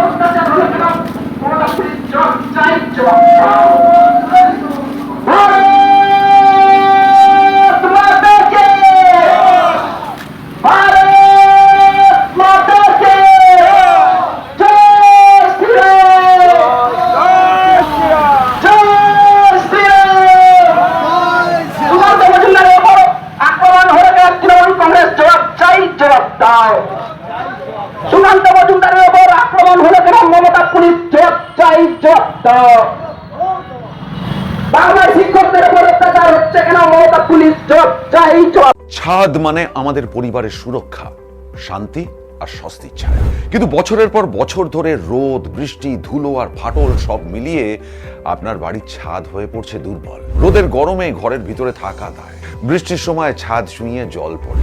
অত্যাচার হলে কেন মমতা পুলিশ জবাব চাই জবাব দাও মজুমদারের ওপর আক্রমণ হলে মমতা পুলিশ বাংলায় শিক্ষকদের অত্যাচার হচ্ছে কেন? মমতা পুলিশ ছাদ মানে আমাদের পরিবারের সুরক্ষা, শান্তি আর স্বস্তির ছায়া। কিন্তু বছরের পর বছর ধরে রোদ, বৃষ্টি, ধুলো আর ফাটল সব মিলিয়ে আপনার বাড়ির ছাদ হয়ে পড়ছে দুর্বল। রোদের গরমে ঘরের ভিতরে থাকা দায়। বৃষ্টির সময় ছাদ শুইয়ে জল পড়ে।